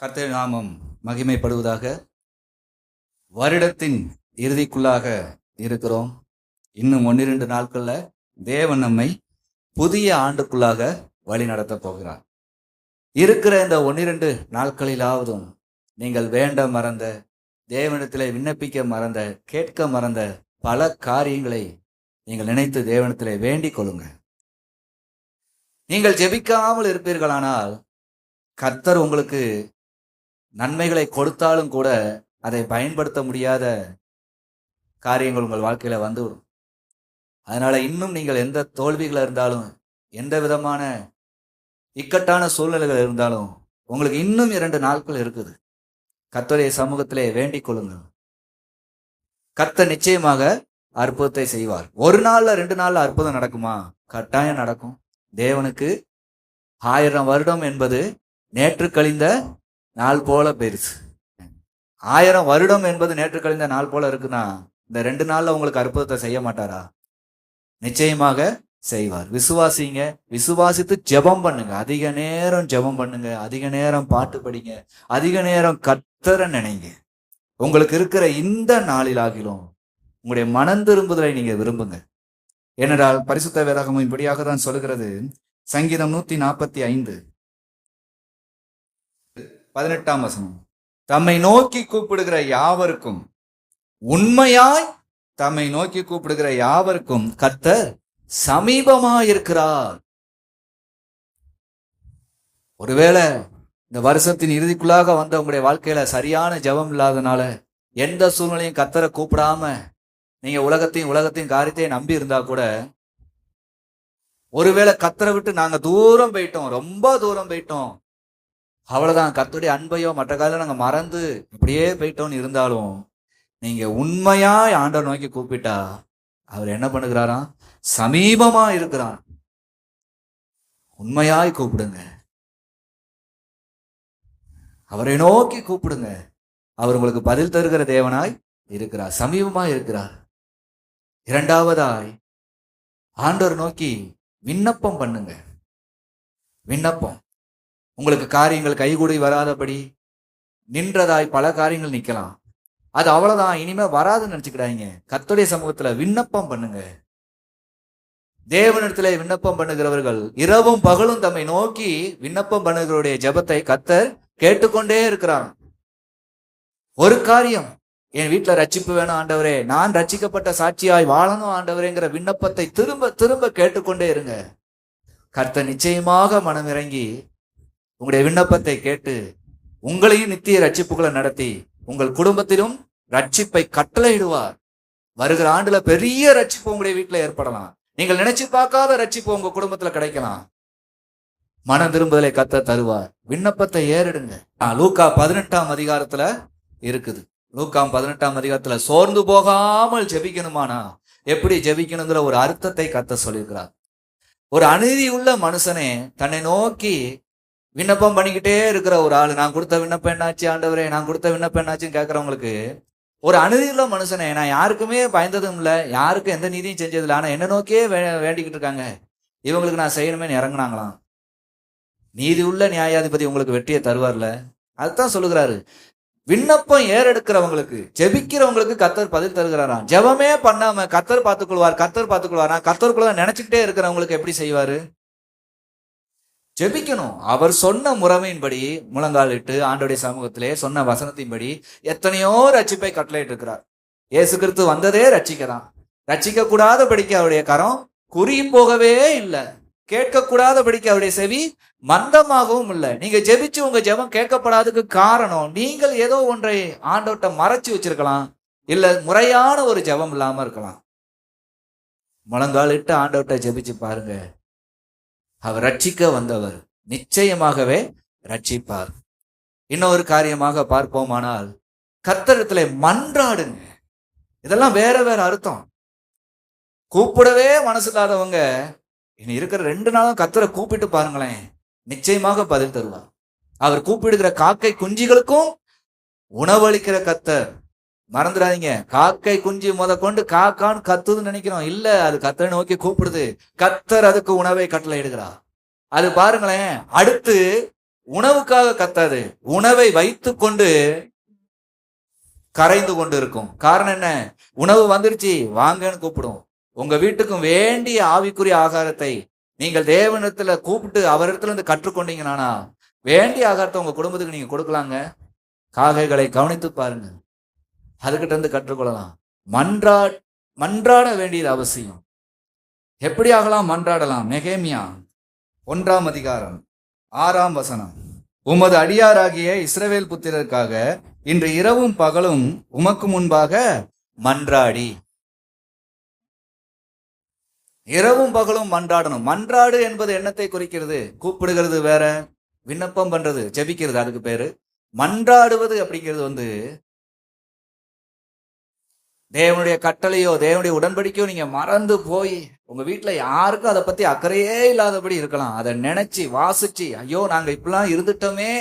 கர்த்தர் நாமம் மகிமைப்படுவதாக வருடத்தின் இறுதிக்குள்ளாக இருக்கிறோம். இன்னும் ஒன்னிரண்டு நாட்கள்ல தேவன் நம்மை புதிய ஆண்டுக்குள்ளாக வழி நடத்த போகிறார். இருக்கிற இந்த ஒன்னிரண்டு நாட்களிலாவதும் நீங்கள் வேண்ட மறந்த தேவனத்தில் விண்ணப்பிக்க மறந்த கேட்க மறந்த பல காரியங்களை நீங்கள் நினைத்து தேவனத்தில் வேண்டிக் கொள்ளுங்க நீங்கள் ஜெபிக்காமல் இருப்பீர்களானால் கர்த்தர் உங்களுக்கு நன்மைகளை கொடுத்தாலும் கூட அதை பயன்படுத்த முடியாத காரியங்கள் உங்கள் வாழ்க்கையில் வந்துவிடும் அதனால் இன்னும் நீங்கள் எந்த தோல்விகள் இருந்தாலும் எந்த விதமான இக்கட்டான சூழ்நிலைகள் இருந்தாலும் உங்களுக்கு இன்னும் இரண்டு நாட்கள் இருக்குது. கர்த்தருடைய சமூகத்திலே வேண்டிக் கொள்ளுங்கள். கத்த நிச்சயமாக அற்புதத்தை செய்வார். ஒரு நாள்ல ரெண்டு நாள்ல அற்புதம் நடக்குமா? கட்டாயம் நடக்கும். தேவனுக்கு ஆயிரம் வருடம் என்பது நேற்று கழிந்த நாள் போல பெருசு. ஆயிரம் வருடம் என்பது நேற்று கழிந்த நாள் போல இருக்குன்னா இந்த ரெண்டு நாள்ல உங்களுக்கு அற்புதத்தை செய்ய மாட்டாரா? நிச்சயமாக செய்வார். விசுவாசிங்க. விசுவாசித்து ஜெபம் பண்ணுங்க. அதிக நேரம் ஜெபம் பண்ணுங்க. அதிக நேரம் பாட்டு படிங்க. அதிக நேரம் கத்தர நினைங்க. உங்களுக்கு இருக்கிற இந்த நாளிலாகிலும் உங்களுடைய மனம் திரும்புதலை நீங்க விரும்புங்க. ஏனென்றால் பரிசுத்த வேதாகமும் இப்படியாக தான் சொல்கிறது சங்கீதம் நூத்தி நாற்பத்தி ஐந்து. பதினெட்டாம் வசனம். தம்மை நோக்கி கூப்பிடுகிற யாவருக்கும் உண்மையாய் தம்மை நோக்கி கூப்பிடுகிற யாவருக்கும் கர்த்தர் சமீபமாயிருக்கிறார். ஒருவேளை இந்த வருஷத்தின் இறுதிக்குள்ளாக வந்த உங்களுடைய வாழ்க்கையில சரியான ஜெபம் இல்லாதனால எந்த சூழ்நிலையும் கத்தரை கூப்பிடாம நீங்க உலகத்தையும் உலகத்தையும் காரியத்தையும் நம்பி இருந்தா கூட ஒருவேளை கத்தரை விட்டு நாங்க தூரம் போயிட்டோம் ரொம்ப தூரம் போயிட்டோம் அவ்வளவுதான். கத்துடைய அன்பையோ மற்ற காலையில் நாங்கள் மறந்து இப்படியே போயிட்டோம்னு இருந்தாலும் நீங்க உண்மையாக ஆண்டவர் நோக்கி கூப்பிட்டா அவர் என்ன பண்ணுகிறாராம்? சமீபமா இருக்கிறான் உண்மையாய் கூப்பிடுங்க. அவரை நோக்கி கூப்பிடுங்க. அவர் உங்களுக்கு பதில் தருகிற தேவனாய் இருக்கிறார். சமீபமா இருக்கிறார். இரண்டாவதாய் ஆண்டவர் நோக்கி விண்ணப்பம் பண்ணுங்க. விண்ணப்பம். உங்களுக்கு காரியங்கள் கைகூடி வராதபடி நின்றதாய் பல காரியங்கள் நிற்கலாம். அது அவ்வளவுதான். இனிமே வராதுன்னு நினைச்சுக்கிடாங்க கத்துடைய சமூகத்துல விண்ணப்பம் பண்ணுங்க. தேவனிடத்திலே விண்ணப்பம் பண்ணுகிறவர்கள் இரவும் பகலும் தம்மை நோக்கி விண்ணப்பம் பண்ணுகிறவருடைய ஜெபத்தை கத்தர் கேட்டுக்கொண்டே இருக்கிறார். ஒரு காரியம் என் வீட்டுல ரட்சிப்பு வேணும் ஆண்டவரே நான் ரட்சிக்கப்பட்ட சாட்சியாய் வாழணும் ஆண்டவரேங்கிற விண்ணப்பத்தை திரும்ப திரும்ப கேட்டுக்கொண்டே இருங்க. கர்த்த நிச்சயமாக மனம் இறங்கி உங்களுடைய விண்ணப்பத்தை கேட்டு உங்களையும் நித்திய ரட்சிப்புகளை நடத்தி உங்கள் குடும்பத்திலும் ரட்சிப்பை கட்டளையிடுவார். வருகிற ஆண்டுல பெரிய ரட்சிப்பு உங்களுடைய வீட்டுல ஏற்படலாம். நீங்கள் நினைச்சு பார்க்காத ரட்சிப்பு உங்க குடும்பத்துல கிடைக்கலாம். மனம் திரும்புதலை கத்த தருவார். விண்ணப்பத்தை ஏறிடுங்க. லூக்கா பதினெட்டாம் அதிகாரத்துல இருக்குது. லூக்காம் பதினெட்டாம் அதிகாரத்துல சோர்ந்து போகாமல் ஜெபிக்கணுமானா? எப்படி ஜெபிக்கணுங்கிற ஒரு அர்த்தத்தை கத்த சொல்லியிருக்கிறார். ஒரு அநீதி உள்ள மனுஷனே தன்னை நோக்கி விண்ணப்பம் பண்ணிக்கிட்டே இருக்கிற ஒரு ஆள். நான் கொடுத்த விண்ணப்பம் என்னாச்சு ஆண்டவரே? நான் கொடுத்த விண்ணப்பம் என்னாச்சுன்னு கேட்குறவங்களுக்கு ஒரு அநீதியுள்ள மனுஷனே நான் யாருக்குமே பயந்ததும் இல்லை யாருக்கும் எந்த நீதியும் செஞ்சதில்லை. ஆனால் என்ன நோக்கியே வே வேண்டிக்கிட்டு இருக்காங்க. இவங்களுக்கு நான் செய்யணுமே இறங்குனாங்களாம். நீதி உள்ள நியாயாதிபதி உங்களுக்கு வெற்றியை தருவார்ல? அதுதான் சொல்லுகிறாரு. விண்ணப்பம் ஏறெடுக்கிறவங்களுக்கு ஜெபிக்கிறவங்களுக்கு கத்தர் பதில் தருகிறாராம். ஜெபமே பண்ணாம கத்தர் பார்த்துக்கொள்வார் கத்தர் பார்த்துக்கொள்வார். நான் கத்தருக்குள்ள நினைச்சுக்கிட்டே இருக்கிறவங்களுக்கு எப்படி செய்வாரு? ஜெபிக்கணும். அவர் சொன்ன முறைமையின்படி முழங்காலிட்டு ஆண்டோடைய சமூகத்திலே சொன்ன வசனத்தின்படி எத்தனையோ ரட்சிப்பை கட்டளையிட்டு இருக்கிறார் இயேசு கிறிஸ்து வந்ததே ரட்சிக்கதான். ரட்சிக்க கூடாதபடிக்கு அவருடைய கரம் குறி போகவே இல்லை. கேட்கக்கூடாதபடிக்கு அவருடைய செவி மந்தமாகவும் இல்லை. நீங்க ஜெபிச்சு உங்க ஜெபம் கேட்கப்படாததுக்கு காரணம் நீங்கள் ஏதோ ஒன்றை ஆண்டோட்ட மறைச்சு வச்சிருக்கலாம். இல்ல முறையான ஒரு ஜெபம் இல்லாம இருக்கலாம். முழங்காலிட்டு ஆண்டோட்ட ஜெபிச்சு பாருங்க. அவர் ரட்சிக்க வந்தவர். நிச்சயமாகவே ரட்சிப்பார். இன்னொரு காரியமாக பார்ப்போமானால் கத்தரத்துல மன்றாடுங்க. இதெல்லாம் வேற வேற அர்த்தம். கூப்பிடவே மனசு இல்லாதவங்க இனி இருக்கிற ரெண்டு நாளும் கத்தரை கூப்பிட்டு பாருங்களேன். நிச்சயமாக பதில் தருவார். அவர் கூப்பிடுகிற காக்கை குஞ்சுகளுக்கும் உணவளிக்கிற கத்தர் மறந்துடாதீங்க. காக்கை குஞ்சு முத கொண்டு காக்கான்னு கத்துதுன்னு நினைக்கிறோம். இல்ல அது கத்தரை நோக்கி கூப்பிடுது. கத்தர் அதுக்கு உணவை கட்டளை எடுக்கிறா அது பாருங்களேன் அடுத்து உணவுக்காக கத்தாது. உணவை வைத்து கொண்டு கரைந்து கொண்டு இருக்கும் காரணம் என்ன? உணவு வந்துருச்சு வாங்கன்னு கூப்பிடும் உங்க வீட்டுக்கும் வேண்டிய ஆவிக்குரிய ஆகாரத்தை நீங்கள் தேவனிடத்துல கூப்பிட்டு அவரிடத்துல இருந்து கற்றுக்கொண்டீங்கன்னா வேண்டிய ஆகாரத்தை உங்க குடும்பத்துக்கு நீங்க கொடுக்கலாங்க. காகைகளை கவனித்து பாருங்க. அதுக்கிட்ட இருந்து கற்றுக்கொள்ளலாம். மன்றா மன்றாட வேண்டியது அவசியம். எப்படியாகலாம் மன்றாடலாம்? நெகேமியா ஒன்றாம் அதிகாரம் ஆறாம் வசனம். உமது அடியாராகிய இஸ்ரவேல் புத்திரருக்காக இன்று இரவும் பகலும் உமக்கு முன்பாக மன்றாடி. இரவும் பகலும் மன்றாடணும். மன்றாடு என்பது என்னத்தை குறிக்கிறது? கூப்பிடுகிறது வேற. விண்ணப்பம் பண்றது ஜெபிக்கிறது அதுக்கு பேரு. மன்றாடுவது அப்படிங்கிறது வந்து தேவனுடைய கட்டளையோ தேவனுடைய உடன்படிக்கையோ நீங்க மறந்து போய் உங்க வீட்டுல யாருக்கும் அதை பத்தி அக்கறையே இல்லாதபடி இருக்கலாம். அதை நினைச்சு வாசிச்சு ஐயோ நாங்க இப்படிலாம் இருந்துட்டோமே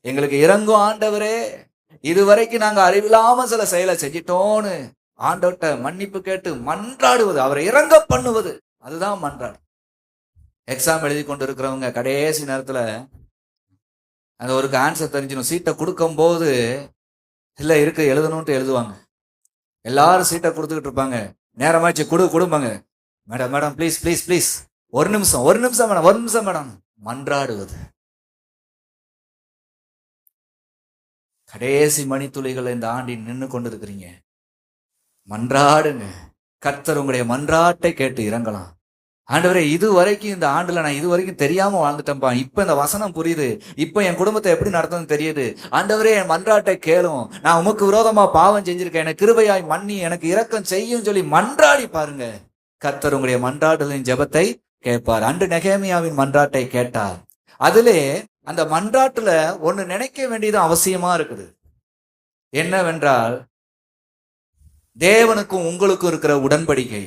எங்களுக்கு இறங்கும் ஆண்டவரே இதுவரைக்கும் நாங்க அறிவில்லாம சில செயலை செஞ்சிட்டோன்னு ஆண்டவர்கிட்ட மன்னிப்பு கேட்டு மன்றாடுவது அவரை இறங்க பண்ணுவது அதுதான் மன்றாடு. எக்ஸாம் எழுதி கொண்டு இருக்கிறவங்க கடைசி நேரத்துல அந்த ஒரு ஆன்சர் தெரிஞ்சிடும். சீட்டை கொடுக்கும் போது இல்ல இருக்கு எழுதணும்ட்டு எழுதுவாங்க. எல்லாரும் சீட்டை கொடுத்துக்கிட்டு இருப்பாங்க. நேரமாச்சு கொடு கொடுப்பாங்க madam madam please please please ஒரு நிமிஷம் ஒரு நிமிஷம் மேடம் ஒரு நிமிஷம் மேடம். மன்றாடுவது. கடைசி மணித்துளிகளை இந்த ஆண்டில் நின்று கொண்டு இருக்கிறீங்க மன்றாடுங்க. கர்த்தர் உங்களுடைய மன்றாட்டை கேட்டு இறங்கலாம். ஆண்டவரே இது வரைக்கும் இந்த ஆண்டுல நான் இது வரைக்கும் தெரியாம வாழ்ந்துட்டேன்ப்பா இப்ப இந்த வசனம் புரியுது. இப்ப என் குடும்பத்தை எப்படி நடத்தணும் தெரியுது. ஆண்டவரே என் மன்றாட்டை கேளும். நான் உமக்கு விரோதமா பாவம் செஞ்சிருக்கேன். எனக்கு கிருபையாய் மன்னி எனக்கு இரக்கம் செய்யும் சொல்லி மன்றாடி பாருங்க. கர்த்தர் உங்களுடைய மன்றாடுகளின் ஜெபத்தை கேட்பார். அன்று நெகேமியாவின் மன்றாட்டை கேட்டார். அதிலே அந்த மன்றாட்டுல ஒண்ணு நினைக்க வேண்டியது அவசியமா இருக்குது. என்னவென்றால் தேவனுக்கும் உங்களுக்கும் இருக்கிற உடன்படிக்கை.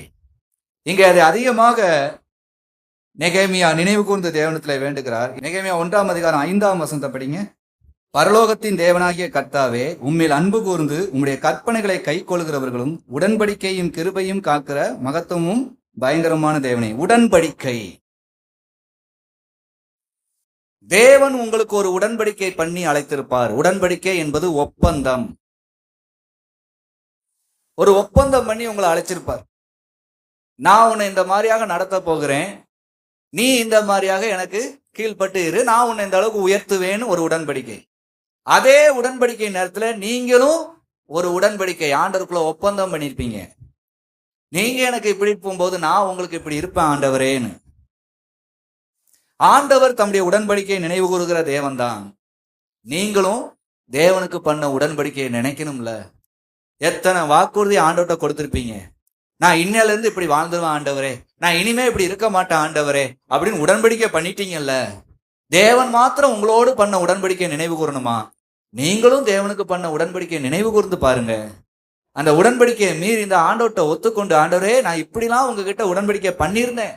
இங்கே அதை அதிகமாக நெகேமியா நினைவு கூர்ந்த தேவனத்தில் வேண்டுகிறார். நெகேமியா ஒன்றாம் அதிகாரம் ஐந்தாம் வசந்தம் படிங்க. பரலோகத்தின் தேவனாகிய கர்த்தாவே உம்மில் அன்பு கூர்ந்து உம்முடைய கற்பனைகளை கை கொள்கிறவர்களும் உடன்படிக்கையும் கிருபையும் காக்கிற மகத்துவமும் பயங்கரமான தேவனே. உடன்படிக்கை. தேவன் உங்களுக்கு ஒரு உடன்படிக்கை பண்ணி அழைத்திருப்பார். உடன்படிக்கை என்பது ஒப்பந்தம். ஒரு ஒப்பந்தம் பண்ணி உங்களை அழைச்சிருப்பார். நான் உன்னை இந்த மாதிரியாக நடத்த போகிறேன். நீ இந்த மாதிரியாக எனக்கு கீழ்ப்பட்டு இரு. நான் உன்னை இந்த அளவுக்கு உயர்த்துவேன்னு ஒரு உடன்படிக்கை. அதே உடன்படிக்கை நேரத்தில் நீங்களும் ஒரு உடன்படிக்கை ஆண்டருக்குள்ள ஒப்பந்தம் பண்ணியிருப்பீங்க நீங்க எனக்கு இப்படி போகும்போது நான் உங்களுக்கு இப்படி இருப்பேன் ஆண்டவரேன்னு. ஆண்டவர் தம்முடைய உடன்படிக்கையை நினைவு கூறுகிற தேவன்தான். நீங்களும் தேவனுக்கு பண்ண உடன்படிக்கையை நினைக்கணும்ல. எத்தனை வாக்குறுதி ஆண்டவர்கிட்ட கொடுத்துருப்பீங்க. நான் இன்னிலேருந்து இப்படி வாழ்ந்துருவேன் ஆண்டவரே. நான் இனிமே இப்படி இருக்க மாட்டேன் ஆண்டவரே. அப்படின்னு உடன்படிக்கை பண்ணிட்டீங்கல்ல. தேவன் மாத்திரம் உங்களோடு பண்ண உடன்படிக்கை நினைவு கூறணுமா? நீங்களும் தேவனுக்கு பண்ண உடன்படிக்கை நினைவு கூர்ந்து பாருங்க. அந்த உடன்படிக்கையை மீறி இந்த ஆண்டோட்ட ஒத்துக்கொண்டு ஆண்டவரே நான் இப்படிலாம் உங்ககிட்ட உடன்படிக்கை பண்ணியிருந்தேன்.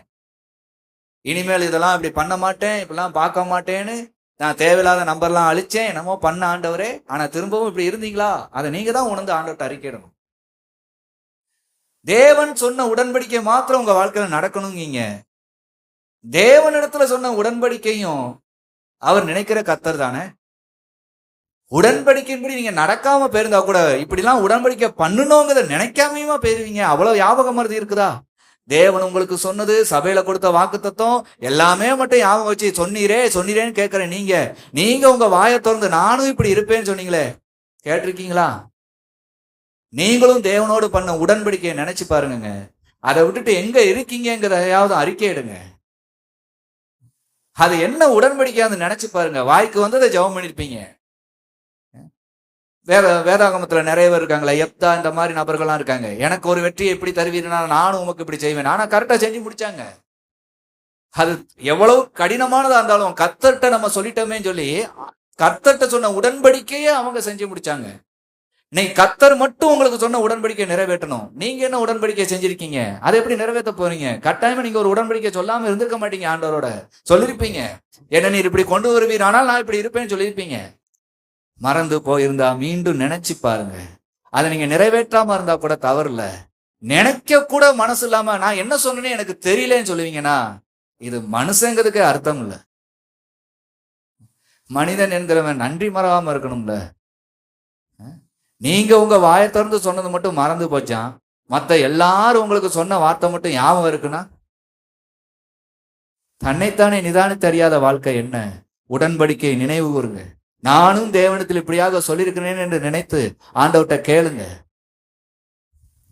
இனிமேல் இதெல்லாம் இப்படி பண்ண மாட்டேன் இப்படிலாம் பார்க்க மாட்டேன்னு நான் தேவையில்லாத நம்பர்லாம் அழிச்சேன் என்னமோ பண்ண ஆண்டவரே. ஆனா திரும்பவும் இப்படி இருந்தீங்களா? அதை நீங்க தான் உணர்ந்து ஆண்டோட்ட அறிக்கையிடணும் தேவன் சொன்ன உடன்படிக்கை மாத்திரம் உங்க வாழ்க்கையில நடக்கணுங்கீங்க தேவனிடத்துல சொன்ன உடன்படிக்கையும் அவர் நினைக்கிற கத்தர் தானே? உடன்படிக்கையின்படி நீங்க நடக்காம போயிருந்தா கூட இப்படிலாம் உடன்படிக்கை பண்ணணுங்கிறத நினைக்காமையுமா போயிருவீங்க? அவ்வளவு ஞாபகம் மருதி இருக்குதா? தேவன் உங்களுக்கு சொன்னது சபையில கொடுத்த வாக்கு தத்துவம் எல்லாமே மட்டும் ஞாபகம் வச்சு சொன்னீரே சொன்னீரேன்னு கேட்கிறேன் நீங்க. நீங்க உங்க வாயை திறந்து நானும் இப்படி இருப்பேன்னு சொன்னீங்களே. கேட்டிருக்கீங்களா? நீங்களும் தேவனோடு பண்ண உடன்படிக்கையை நினைச்சு பாருங்க அதை விட்டுட்டு எங்க இருக்கீங்கிறதையாவது அறிக்கையிடுங்க அது என்ன உடன்படிக்கையாவது நினைச்சு பாருங்க. வாய்க்கு வந்ததை ஜெபம் பண்ணிருப்பீங்க. வேத வேதாகமத்துல நிறைய பேர் இருக்காங்களா எப்தா இந்த மாதிரி நபர்கள்லாம் இருக்காங்க. எனக்கு ஒரு வெற்றியை எப்படி தருவீர்னா நானும் உமக்கு இப்படி செய்வேன். ஆனா கரெக்டா செஞ்சு முடிச்சாங்க. அது எவ்வளவு கடினமானதா இருந்தாலும் கத்தர்கிட்ட நம்ம சொல்லிட்டோமே சொல்லி கத்தர்கிட்ட சொன்ன உடன்படிக்கையே அவங்க செஞ்சு முடிச்சாங்க. இன்னைக்கு கத்தர் மட்டும் உங்களுக்கு சொன்ன உடன்படிக்கை நிறைவேற்றணும். நீங்க என்ன உடன்படிக்கை செஞ்சிருக்கீங்க? அதை எப்படி நிறைவேற்ற போறீங்க? கட்டாயமா நீங்க ஒரு உடன்படிக்கை சொல்லாம இருந்திருக்க மாட்டீங்க ஆண்டவரோட. சொல்லிருப்பீங்க. என்ன நீர் இப்படி கொண்டு வருவீர் ஆனால் நான் இப்படி இருப்பேன்னு சொல்லியிருப்பீங்க மறந்து போயிருந்தா மீண்டும் நினைச்சு பாருங்க. அதை நீங்க நிறைவேற்றாம இருந்தா கூட தவறில்ல. நினைக்க கூட மனசு இல்லாம நான் என்ன சொன்னேன்னு எனக்கு தெரியலன்னு சொல்லுவீங்கன்னா இது மனுஷங்கிறதுக்கு அர்த்தம் இல்லை. மனிதன் என்கிறவன் நன்றி மறவாம இருக்கணும்ல. நீங்கள் நீங்க உங்க வாயை திறந்து சொன்னது மட்டும் மறந்து போச்சான் மற்ற எல்லாரும் உங்களுக்கு சொன்ன வார்த்தை மட்டும் ஞாபகம் இருக்குன்னா? தன்னைத்தானே நிதானித்து அறியாத வாழ்க்கை என்ன? உடன்படிக்கை நினைவு கூறுங்க. நானும் தேவனத்தில் இப்படியாக சொல்லியிருக்கிறேன் என்று நினைத்து ஆண்டவர்கிட்ட கேளுங்க.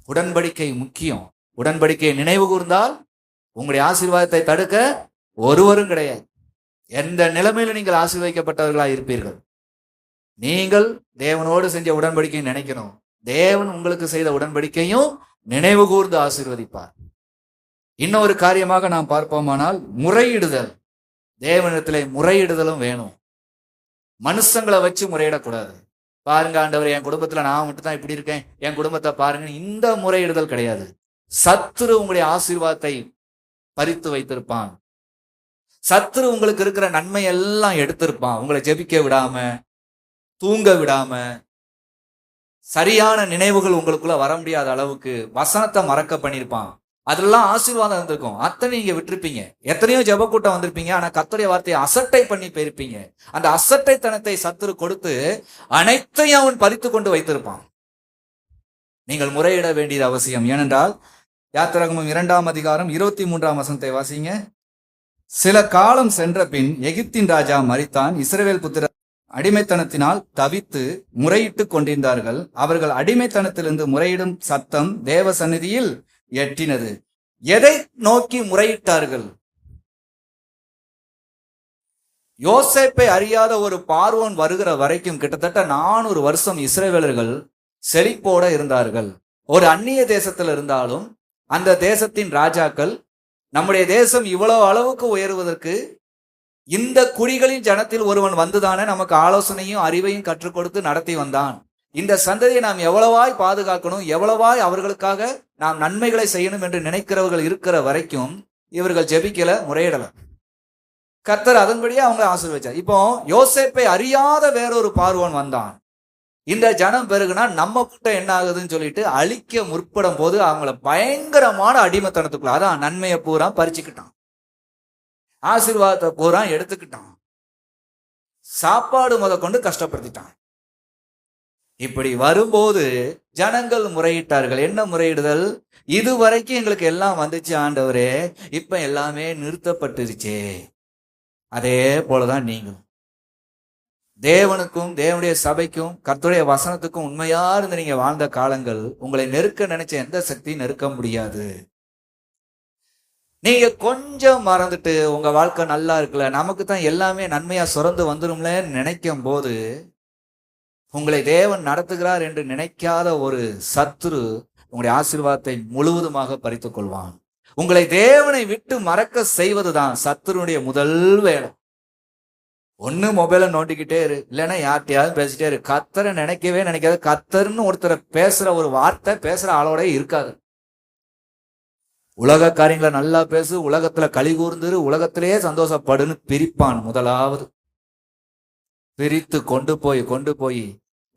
உடன்படிக்கை முக்கியம். உடன்படிக்கையை நினைவு கூர்ந்தால் உங்களுடைய ஆசீர்வாதத்தை தடுக்க ஒருவரும் கிடையாது. எந்த நிலைமையில நீங்கள் ஆசீர்வதிக்கப்பட்டவர்களாக இருப்பீர்கள்? நீங்கள் தேவனோடு செஞ்ச உடன்படிக்கையை நினைக்கணும். தேவன் உங்களுக்கு செய்த உடன்படிக்கையும் நினைவு கூர்ந்து ஆசீர்வதிப்பார். இன்னொரு காரியமாக நாம் பார்ப்போமானால் முறையிடுதல். தேவனிடத்திலே முறையிடுதலும் வேணும். மனுஷங்களை வச்சு முறையிடக்கூடாது. பாருங்க ஆண்டவர் என் குடும்பத்துல நான் மட்டும் தான் இப்படி இருக்கேன். என் குடும்பத்தை பாருங்க இந்த முறையிடுதல் கிடையாது. சத்துரு உங்களுடைய ஆசீர்வாதத்தை பறித்து வைத்திருப்பான். சத்துரு உங்களுக்கு இருக்கிற நன்மை எல்லாம் எடுத்திருப்பான். உங்களை ஜெபிக்க விடாம தூங்க விடாம சரியான நினைவுகள் உங்களுக்குள்ள வர முடியாத அளவுக்கு வசனத்தை மறக்க பண்ணியிருப்பான் அதெல்லாம் ஆசீர்வாதம் இருந்திருக்கும். அத்தனை நீங்க விட்டுருப்பீங்க. எத்தனையோ ஜெப கூட்டம் வந்திருப்பீங்க. ஆனா கத்துடைய வார்த்தையை அசட்டை பண்ணி போயிருப்பீங்க. அந்த அசட்டைத்தனத்தை சத்துரு கொடுத்து அனைத்தையும் அவன் பறித்து கொண்டு வைத்திருப்பான். நீங்கள் முறையிட வேண்டியது அவசியம். ஏனென்றால் யாத்திரகமும் இரண்டாம் அதிகாரம் இருபத்தி மூன்றாம் வசனத்தை வாசிங்க. சில காலம் சென்ற பின் எகிப்தின் ராஜா மரித்தான் இஸ்ரேல் புத்திர அடிமைத்தனத்தினால் தவித்து முறையிட்டுக் கொண்டிருந்தார்கள். அவர்கள் அடிமைத்தனத்திலிருந்து முறையிடும் சத்தம் தேவ சந்நிதியில் எட்டினது. எதை நோக்கி முறையிட்டார்கள்? யோசேப்பை அறியாத ஒரு பார்வோன் வருகிற வரைக்கும் கிட்டத்தட்ட நானூறு வருஷம் இஸ்ரேவேலர்கள் செழிப்போட இருந்தார்கள். ஒரு அந்நிய தேசத்தில் இருந்தாலும் அந்த தேசத்தின் ராஜாக்கள் நம்முடைய தேசம் இவ்வளவு அளவுக்கு உயர்வதற்கு இந்த குடிகளின் ஜனத்தில் ஒருவன் வந்துதானே நமக்கு ஆலோசனையும் அறிவையும் கற்றுக் கொடுத்து நடத்தி வந்தான். இந்த சந்ததியை நாம் எவ்வளவாய் பாதுகாக்கணும் எவ்வளவாய் அவர்களுக்காக நாம் நன்மைகளை செய்யணும் என்று நினைக்கிறவர்கள் இருக்கிற வரைக்கும் இவர்கள் ஜெபிக்கல முறையிடல. கர்த்தர் அதன்படியே அவங்க ஆசீர்வச்சார் இப்போ யோசேப்பை அறியாத வேறொரு பார்வன் வந்தான். இந்த ஜனம் பெருகுனா நம்ம கூட்டம் என்ன ஆகுதுன்னு சொல்லிட்டு அழிக்க முற்படும் போது அவங்கள பயங்கரமான அடிமைத்தனத்துக்குள்ள அதான் நன்மையை பூரா பறிச்சுக்கிட்டான். ஆசீர்வாதத்தை பூரா எடுத்துக்கிட்டான். சாப்பாடு முத கொண்டு கஷ்டப்படுத்திட்டான். இப்படி வரும்போது ஜனங்கள் முறையிட்டார்கள். என்ன முறையிடுதல்? இதுவரைக்கும் எங்களுக்கு எல்லாம் வந்துச்சு ஆண்டவரே. இப்ப எல்லாமே நிறுத்தப்பட்டுருச்சே. அதே போலதான் நீங்களும். தேவனுக்கும் தேவனுடைய சபைக்கும் கர்த்தருடைய வசனத்துக்கும் உண்மையா இருந்து நீங்க வாழ்ந்த காலங்கள் உங்களை நெருக்க நினைச்ச எந்த சக்தியும் நெருக்க முடியாது. நீங்க கொஞ்சம் மறந்துட்டு உங்க வாழ்க்கை நல்லா இருக்குல்ல நமக்கு தான் எல்லாமே நன்மையா சுரந்து வந்துரும்லன்னு நினைக்கும் போது உங்களை தேவன் நடத்துகிறார் என்று நினைக்காத ஒரு சத்துரு உங்களுடைய ஆசீர்வாதத்தை முழுவதுமாக பறித்துக் கொள்வான். உங்களை தேவனை விட்டு மறக்க செய்வதுதான் சத்துருடைய முதல் வேலை. ஒன்று மொபைலை நோண்டிக்கிட்டே இரு இல்லைன்னா யார்கிட்டயாவது பேசிட்டே இரு. கத்தரை நினைக்கவே நினைக்காது கத்தர்னு ஒருத்தரை பேசுற ஒரு வார்த்தை பேசுற ஆளோட இருக்காது. உலக காரியங்களை நல்லா பேசு உலகத்துல களி கூர்ந்துரு உலகத்திலேயே சந்தோஷப்படுன்னு பிரிப்பான் முதலாவது. பிரித்து கொண்டு போய் கொண்டு போய்.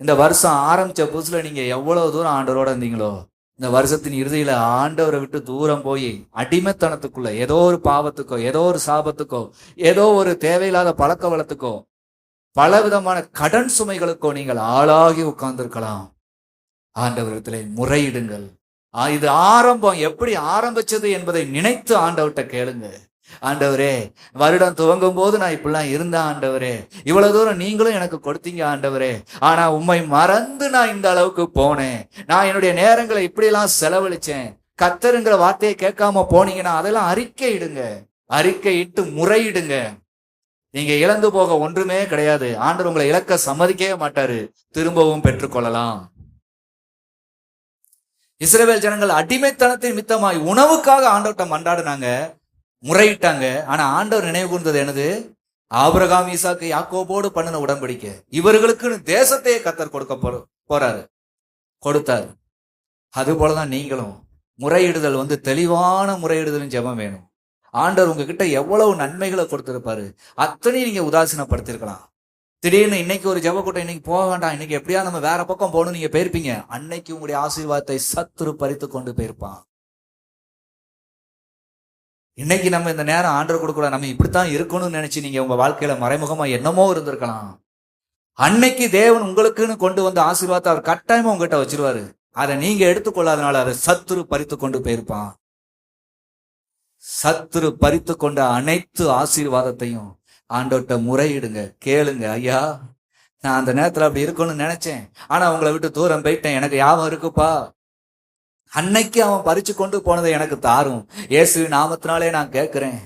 இந்த வருஷம் ஆரம்பிச்ச புதுசுல நீங்க எவ்வளவு தூரம் ஆண்டவரோட இருந்தீங்களோ இந்த வருஷத்தின் இறுதியில ஆண்டவரை விட்டு தூரம் போய் அடிமைத்தனத்துக்குள்ள ஏதோ ஒரு பாவத்துக்கோ ஏதோ ஒரு சாபத்துக்கோ ஏதோ ஒரு தேவையில்லாத பழக்க வளத்துக்கோ பல விதமான கடன் சுமைகளுக்கோ நீங்கள் ஆளாகி உட்கார்ந்திருக்கலாம். ஆண்டவரிடத்திலே முறையிடுங்கள். இது ஆரம்பம். எப்படி ஆரம்பிச்சது என்பதை நினைத்து ஆண்டவர்கிட்ட கேளுங்க. ஆண்டவரே வருடம் துவங்கும் போது நான் இப்படிலாம் இருந்தேன் ஆண்டவரே. இவ்வளவு தூரம் நீங்களும் எனக்கு கொடுத்தீங்க ஆண்டவரே. ஆனா உம்மை மறந்து நான் இந்த அளவுக்கு போனேன். நான் என்னுடைய நேரங்களை இப்படிலாம் செலவழிச்சேன். கத்தருங்கிற வார்த்தையை கேட்காம போனீங்கன்னா அதெல்லாம் அறிக்கையிடுங்க. அறிக்கையிட்டு அறிக்கை இட்டு முறையிடுங்க. நீங்க இழந்து போக ஒன்றுமே கிடையாது. ஆண்டவர் உங்களை இழக்க சம்மதிக்கவே மாட்டாரு. திரும்பவும் பெற்றுக்கொள்ளலாம். இஸ்ரேவேல் ஜனங்கள் அடிமைத்தனத்தின் மித்தமாய் உணவுக்காக ஆண்டவர்கிட்ட மன்றாடினாங்க முறையிட்டாங்க. ஆனா ஆண்டவர் நினைவு கூர்ந்தது எனது ஆபிரகாம் ஈசாக்கு யாக்கோபோடு பண்ணின உடன்படிக்கை. இவர்களுக்குன்னு தேசத்தையே கத்தர் கொடுக்க போறாரு. கொடுத்தாரு. அது போலதான் நீங்களும் முறையிடுதல் வந்து தெளிவான முறையிடுதலும் ஜெபம் வேணும். ஆண்டவர் உங்ககிட்ட எவ்வளவு நன்மைகளை கொடுத்திருப்பாரு. அத்தனையும் நீங்க உதாசீனப்படுத்திருக்கலாம் திடீர்னு இன்னைக்கு ஒரு ஜெப கூட்டம் இன்னைக்கு போக வேண்டாம் இன்னைக்கு எப்படியா நம்ம வேற பக்கம் போகணும் நீங்க போயிருப்பீங்க. அன்னைக்கு உங்களுடைய ஆசீர்வாதத்தை சத்துரு பறித்து கொண்டு போயிருப்பான். இன்னைக்கு நம்ம இந்த நேரம் ஆண்டர் கொடுக்கூடாது நம்ம இப்படித்தான் இருக்கணும்னு நினைச்சு நீங்க உங்க வாழ்க்கையில மறைமுகமா என்னமோ இருந்திருக்கலாம். அன்னைக்கு தேவன் உங்களுக்குன்னு கொண்டு வந்த ஆசீர்வாதத்தை அவர் கட்டாயமா உங்ககிட்ட வச்சிருவாரு. அதை நீங்க எடுத்துக்கொள்ளாதனால அதை சத்துரு பறித்து கொண்டு போயிருப்பான். சத்துரு பறித்து கொண்ட அனைத்து ஆசீர்வாதத்தையும் ஆண்டோட்ட முறையிடுங்க கேளுங்க ஐயா நான் அந்த நேரத்தில் அப்படி இருக்கணும்னு நினைச்சேன். ஆனா உங்களை விட்டு தூரம் போயிட்டேன். எனக்கு ஞாபகம் இருக்குப்பா. அன்னைக்கு அவன் பறிச்சு கொண்டு போனதை எனக்கு தாரும். இயேசு நாமத்தினாலே நான் கேட்கிறேன்.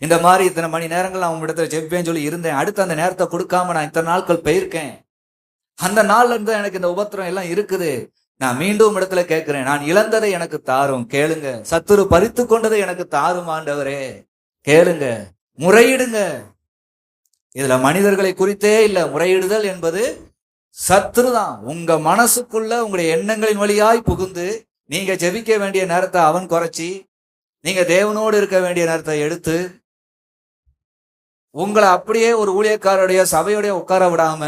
இந்த மாதிரி இத்தனை மணி நேரங்கள் அவன் இடத்துல ஜெபிப்பேன்னு சொல்லி இருந்தேன். அடுத்து அந்த நேரத்தை கொடுக்காம நான் இத்தனை நாட்கள் போயிருக்கேன். அந்த நாள்ல இருந்து எனக்கு இந்த உபத்திரம் எல்லாம் இருக்குது. நான் மீண்டும் இடத்துல கேட்கிறேன். நான் இழந்ததை எனக்கு தாரும். கேளுங்க. சத்துரு பறித்து கொண்டதை எனக்கு தாரும் ஆண்டவரே. கேளுங்க. முறையிடுங்க. இதுல மனிதர்களை குறித்தே இல்ல முறையிடுதல் என்பது சத்துரு தான் உங்க மனசுக்குள்ள உங்களுடைய எண்ணங்களின் வழியாய் புகுந்து நீங்க ஜெபிக்க வேண்டிய நேரத்தை அவன் குறைச்சி நீங்க தேவனோடு இருக்க வேண்டிய நேரத்தை எடுத்து உங்களை அப்படியே ஒரு ஊழியக்காரருடைய சபையுடைய உட்கார விடாம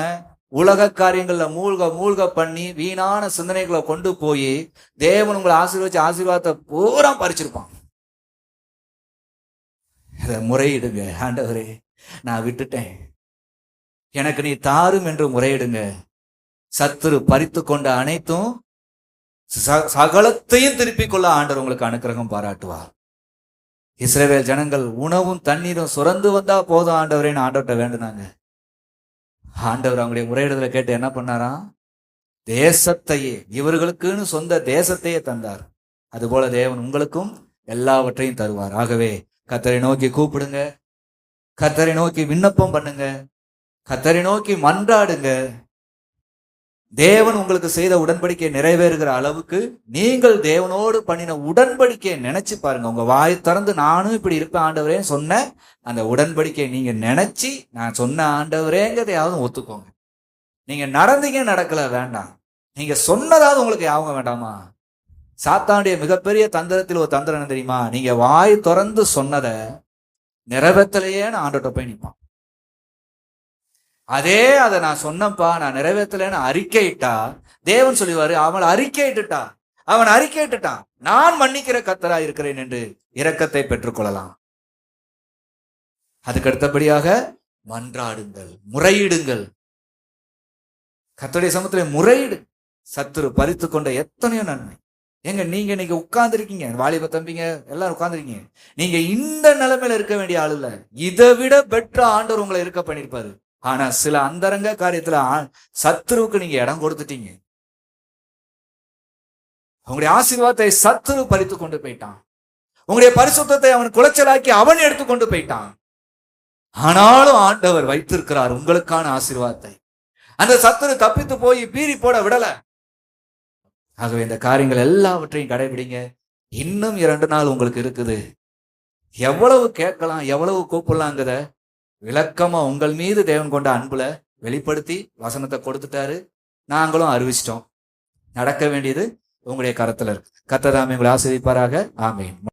உலக காரியங்கள்ல மூழ்க மூழ்க பண்ணி வீணான சிந்தனைகளை கொண்டு போய் தேவன் உங்களை ஆசீர்வச்சு ஆசீர்வாதத்தை பூரா பறிச்சிருப்பான். இதை முறையிடுங்க ஆண்டவரே. நான் விட்டுட்டேன். எனக்கு நீ தாரும் என்று முறையிடுங்க. சத்துரு பறித்து கொண்ட அனைத்தும் ச- சகலத்தையும் திருப்பிக் கொள்ள ஆண்டவர் உங்களுக்கு அனுக்கிரகம் பாராட்டுவார். இஸ்ரேவேல் ஜனங்கள் உணவும் தண்ணீரும் சுரந்து வந்தா போதும் ஆண்டவரேன்னு ஆண்டவர்கிட்ட வேண்டுனாங்க. ஆண்டவர் அவங்களுடைய முறையிடுதலை கேட்டு என்ன பண்ணாராம் தேசத்தையே இவர்களுக்குன்னு சொந்த தேசத்தையே தந்தார். அதுபோல தேவன் உங்களுக்கும் எல்லாவற்றையும் தருவார். ஆகவே கத்தரை நோக்கி கூப்பிடுங்க. கத்தரை நோக்கி விண்ணப்பம் பண்ணுங்க. கத்தரை நோக்கி மன்றாடுங்க. தேவன் உங்களுக்கு செய்த உடன்படிக்கை நிறைவேறுகிற அளவுக்கு நீங்கள் தேவனோடு பண்ணின உடன்படிக்கையை நினைச்சு பாருங்க. உங்க வாய் திறந்து நானும் இப்படி இருப்பேன் ஆண்டவரேன்னு சொன்ன அந்த உடன்படிக்கையை நீங்க நினைச்சு நான் சொன்ன ஆண்டவரேங்கிறதையாவது ஒத்துக்கோங்க. நீங்க நடந்தீங்க நடக்கல வேண்டாம். நீங்க சொன்னதாவது உங்களுக்கு ஞாபகம் வேண்டாமா? சாத்தானுடைய மிகப்பெரிய தந்திரத்தில் ஒரு தந்திரம் தெரியுமா? நீங்க வாய் திறந்து சொன்னதை நிறைவேற்றலையேன்னு ஆண்டோட்ட போய் நிற்பான் அதே அதை நான் சொன்னப்பா நான் நிறைவேற்றலைன்னு அறிக்கையிட்டா தேவன் சொல்லுவாரு அவன் அறிக்கையிட்டுட்டா அவன் அறிக்கையிட்டுட்டான். நான் மன்னிக்கிற கத்தரா இருக்கிறேன் என்று இரக்கத்தை பெற்றுக்கொள்ளலாம். அதுக்கு அடுத்தபடியாக மன்றாடுங்கள் முறையிடுங்கள். கத்தோடைய சமத்துல முறையிடு. சத்துரு பறித்து கொண்ட எத்தனையோ நன்மை. ஏங்க நீங்க இன்னைக்கு உட்கார்ந்துருக்கீங்க. வாலிப தம்பிங்க எல்லாரும் உட்கார்ந்துருக்கீங்க. நீங்க இந்த நிலைமையில இருக்க வேண்டிய ஆள் இல்ல. இதை விட பெற்ற ஆண்டவர் உங்களை இருக்க பண்ணிருப்பாரு. ஆனா சில அந்தரங்க காரியத்துல சத்ருவுக்கு சத்துருவுக்கு நீங்க இடம் கொடுத்துட்டீங்க. உங்களுடைய ஆசீர்வாதத்தை சத்துரு பறித்து கொண்டு போயிட்டான். உங்களுடைய பரிசுத்தத்தை அவன் குலைச்சலாக்கி அவன் எடுத்துக்கொண்டு போயிட்டான். ஆனாலும் ஆண்டவர் வைத்திருக்கிறார் உங்களுக்கான ஆசீர்வாதத்தை. அந்த சத்துரு தப்பித்து போய் பீறி போட விடலை. ஆகவே இந்த காரியங்கள் எல்லாவற்றையும் கடைபிடிங்க. இன்னும் இரண்டு நாள் உங்களுக்கு இருக்குது. எவ்வளவு கேட்கலாம் எவ்வளவு கூப்பிடலாங்கிறத விளக்கமா உங்கள் மீது தேவன் கொண்ட அன்புல வெளிப்படுத்தி வசனத்தை கொடுத்துட்டாரு. நாங்களும் அறிவிச்சிட்டோம். நடக்க வேண்டியது உங்களுடைய கரத்துல இருக்கு. கத்ததாமே உங்களை ஆசிரிப்பாராக ஆமேன்.